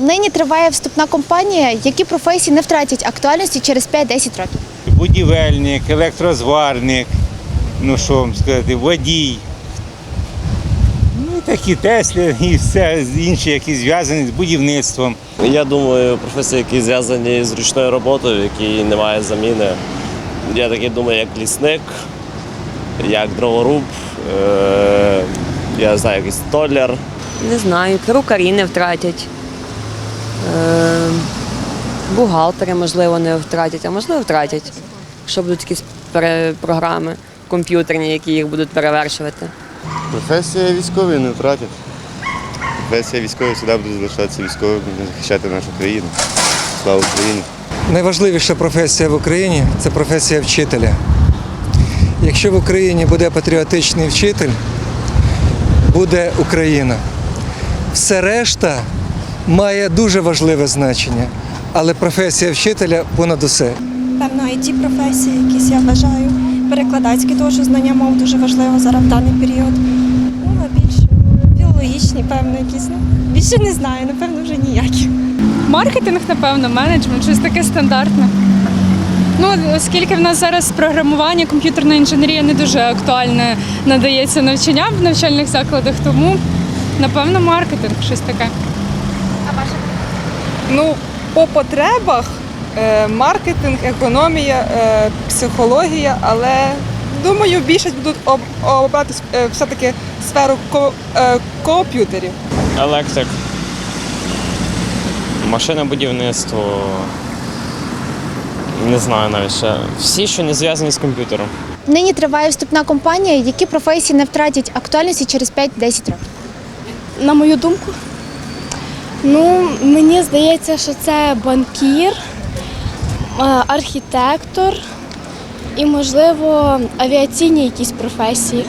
Нині триває вступна кампанія, які професії не втратять актуальності через 5-10 років. будівельник, електрозварник, ну що вам сказати, водій. Ну і такі Теслі і все інше, які зв'язані з будівництвом. Я думаю, професії, які зв'язані з ручною роботою, в якій немає заміни. Я таки думаю, як лісник, як дроворуб, е- я знаю, якийсь столяр. Не знаю, перукарі не втратять. Е, бухгалтери, можливо, не втратять, а можливо, втратять. Якщо будуть якісь програми комп'ютерні, які їх будуть перевершувати. Професія військової не втратять. Професія військової завжди буде залишатися військовим, захищати нашу країну. Слава Україні! Найважливіша професія в Україні це професія вчителя. Якщо в Україні буде патріотичний вчитель, буде Україна. Все решта має дуже важливе значення, але професія вчителя понад усе. Певно, it професії якісь я вважаю. Перекладацькі теж знання мов дуже важливо зараз в даний період. Ну, а більше філологічні, певно, якісь. Ну, більше не знаю, напевно, вже ніякі. Маркетинг, напевно, менеджмент, щось таке стандартне. Ну, оскільки в нас зараз програмування, комп'ютерна інженерія не дуже актуальне надається навчання в навчальних закладах, тому напевно маркетинг, щось таке. Ну, по потребах е, маркетинг, економія, е, психологія, але думаю, більшість будуть об- обрати е, все-таки сферу ко- комп'ютерів. електрик, машинобудівництво. Не знаю навіть ще. Всі, що не зв'язані з комп'ютером. Нині триває вступна кампанія, які професії не втратять актуальності через 5-10 років. На мою думку, ну мені здається, що це банкір, е, архітектор і, можливо, авіаційні якісь професії.